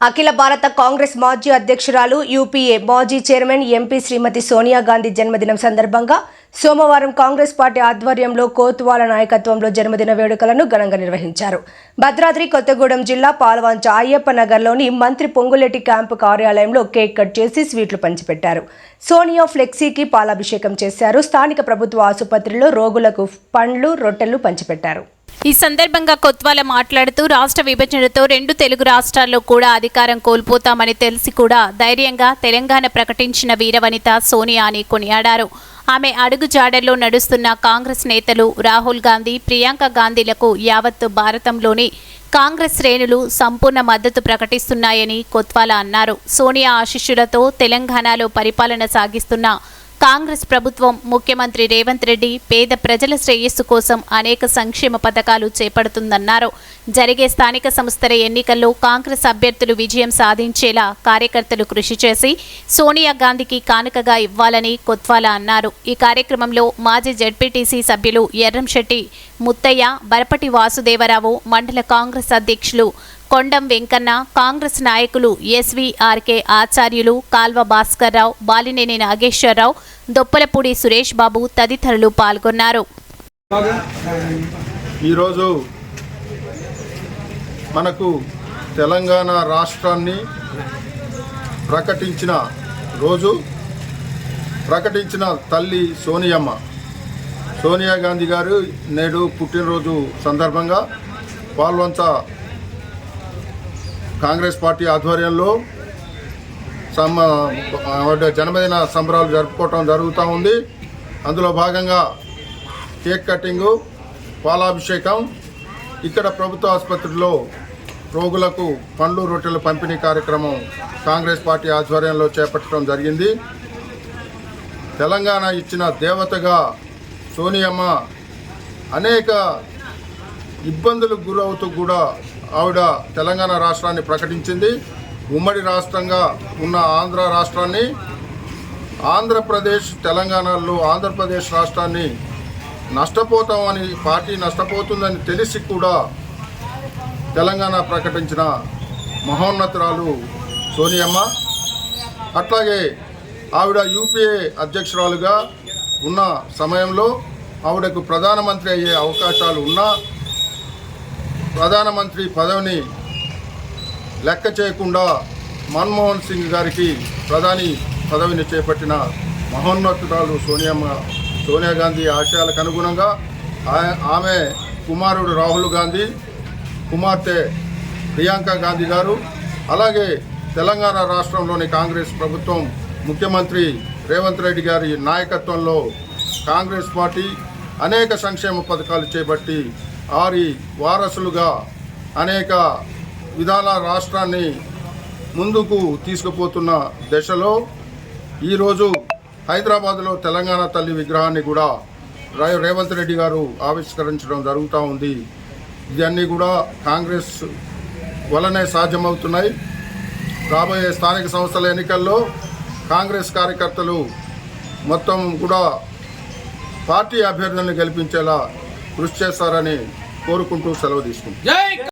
అఖిల భారత కాంగ్రెస్ మాజీ అధ్యక్షురాలు యూపీఏ మాజీ చైర్మన్ ఎంపీ శ్రీమతి సోనియా గాంధీ జన్మదినం సందర్భంగా సోమవారం కాంగ్రెస్ పార్టీ ఆధ్వర్యంలో కోత్వాల నాయకత్వంలో జన్మదిన వేడుకలను ఘనంగా నిర్వహించారు. భద్రాద్రి కొత్తగూడెం జిల్లా పాల్వంచ అయ్యప్ప నగర్లోని మంత్రి పొంగులెట్టి క్యాంపు కార్యాలయంలో కేక్ కట్ చేసి స్వీట్లు పంచిపెట్టారు. సోనియా ఫ్లెక్సీకి పాలాభిషేకం చేశారు. స్థానిక ప్రభుత్వ ఆసుపత్రిలో రోగులకు పండ్లు రొట్టెలు పంచిపెట్టారు. ఈ సందర్భంగా కొత్వాల మాట్లాడుతూ రాష్ట్ర విభజనతో రెండు తెలుగు రాష్ట్రాల్లో కూడా అధికారం కోల్పోతామని తెలిసి కూడా ధైర్యంగా తెలంగాణ ప్రకటించిన వీరవనిత సోనియా అని కొనియాడారు. ఆమె అడుగు జాడల్లో నడుస్తున్న కాంగ్రెస్ నేతలు రాహుల్ గాంధీ ప్రియాంక గాంధీలకు యావత్తు భారతంలోని కాంగ్రెస్ శ్రేణులు సంపూర్ణ మద్దతు ప్రకటిస్తున్నాయని కొత్వాల అన్నారు. సోనియా ఆశిష్యులతో తెలంగాణలో పరిపాలన సాగిస్తున్న కాంగ్రెస్ ప్రభుత్వం ముఖ్యమంత్రి రేవంత్ రెడ్డి పేద ప్రజల శ్రేయస్సు కోసం అనేక సంక్షేమ పథకాలు చేపడుతుందన్నారు. జరిగే స్థానిక సంస్థల ఎన్నికల్లో కాంగ్రెస్ అభ్యర్థులు విజయం సాధించేలా కార్యకర్తలు కృషి చేసి సోనియా గాంధీకి కానుకగా ఇవ్వాలని కొత్వాల అన్నారు. ఈ కార్యక్రమంలో మాజీ జడ్పీటీసీ సభ్యులు ఎర్రంశెట్టి ముత్తయ్య బరపటి వాసుదేవరావు మండల కాంగ్రెస్ అధ్యక్షులు కొండం వెంకన్న కాంగ్రెస్ నాయకులు ఎస్వీఆర్కే ఆచార్యులు కాల్వ భాస్కర్రావు బాలినేని నాగేశ్వరరావు దొప్పలపూడి సురేష్ బాబు తదితరులు పాల్గొన్నారు. ఈరోజు మనకు తెలంగాణ రాష్ట్రాన్ని ప్రకటించిన రోజు ప్రకటించిన తల్లి సోనియమ్మ. సోనియా గాంధీ గారు నేడు పుట్టినరోజు సందర్భంగా పాల్వంచ కాంగ్రెస్ పార్టీ ఆధ్వర్యంలో సమ జన్మదిన సంబరాలు జరుపుకోవటం జరుగుతూ ఉంది. అందులో భాగంగా కేక్ కటింగు పాలాభిషేకం ఇక్కడ ప్రభుత్వ ఆసుపత్రిలో రోగులకు పండ్లు రొట్టెల పంపిణీ కార్యక్రమం కాంగ్రెస్ పార్టీ ఆధ్వర్యంలో చేపట్టడం జరిగింది. తెలంగాణ ఇచ్చిన దేవతగా సోనియమ్మ అనేక ఇబ్బందులకు గురవుతూ కూడా ఆవిడ తెలంగాణ రాష్ట్రాన్ని ప్రకటించింది. ఉమ్మడి రాష్ట్రంగా ఉన్న ఆంధ్ర రాష్ట్రాన్ని ఆంధ్రప్రదేశ్ తెలంగాణలో ఆంధ్రప్రదేశ్ రాష్ట్రాన్ని నష్టపోతామని పార్టీ నష్టపోతుందని తెలిసి కూడా తెలంగాణ ప్రకటించిన మహోన్నతురాలు సోనియమ్మ. అట్లాగే ఆవిడ యూపీఏ అధ్యక్షురాలుగా ఉన్న సమయంలో ఆవిడకు ప్రధానమంత్రి అయ్యే అవకాశాలు ఉన్నా ప్రధానమంత్రి పదవిని లెక్క చేయకుండా మన్మోహన్ సింగ్ గారికి ప్రధాని పదవిని చేపట్టిన మహోన్నతురాలు సోనియమ్మ సోనియా గాంధీ ఆశయాలకు అనుగుణంగా ఆమె కుమారుడు రాహుల్ గాంధీ కుమార్తె ప్రియాంక గాంధీ గారు అలాగే తెలంగాణ రాష్ట్రంలోని కాంగ్రెస్ ప్రభుత్వం ముఖ్యమంత్రి రేవంత్ రెడ్డి గారి నాయకత్వంలో కాంగ్రెస్ పార్టీ అనేక సంక్షేమ పథకాలు చేపట్టి వారి వారసులుగా అనేక విధాల రాష్ట్రాన్ని ముందుకు తీసుకుపోతున్న దశలో ఈరోజు హైదరాబాద్లో తెలంగాణ తల్లి విగ్రహాన్ని కూడా రేవంత్ రెడ్డి గారు ఆవిష్కరించడం జరుగుతూ ఉంది. ఇవన్నీ కూడా కాంగ్రెస్ వలనే సాధ్యమవుతున్నాయి. రాబోయే స్థానిక సంస్థల ఎన్నికల్లో కాంగ్రెస్ కార్యకర్తలు మొత్తం కూడా పార్టీ అభ్యర్థులను గెలిపించేలా కృషి చేస్తారని కోరుకుంటూ సెలవు తీసుకుంటాం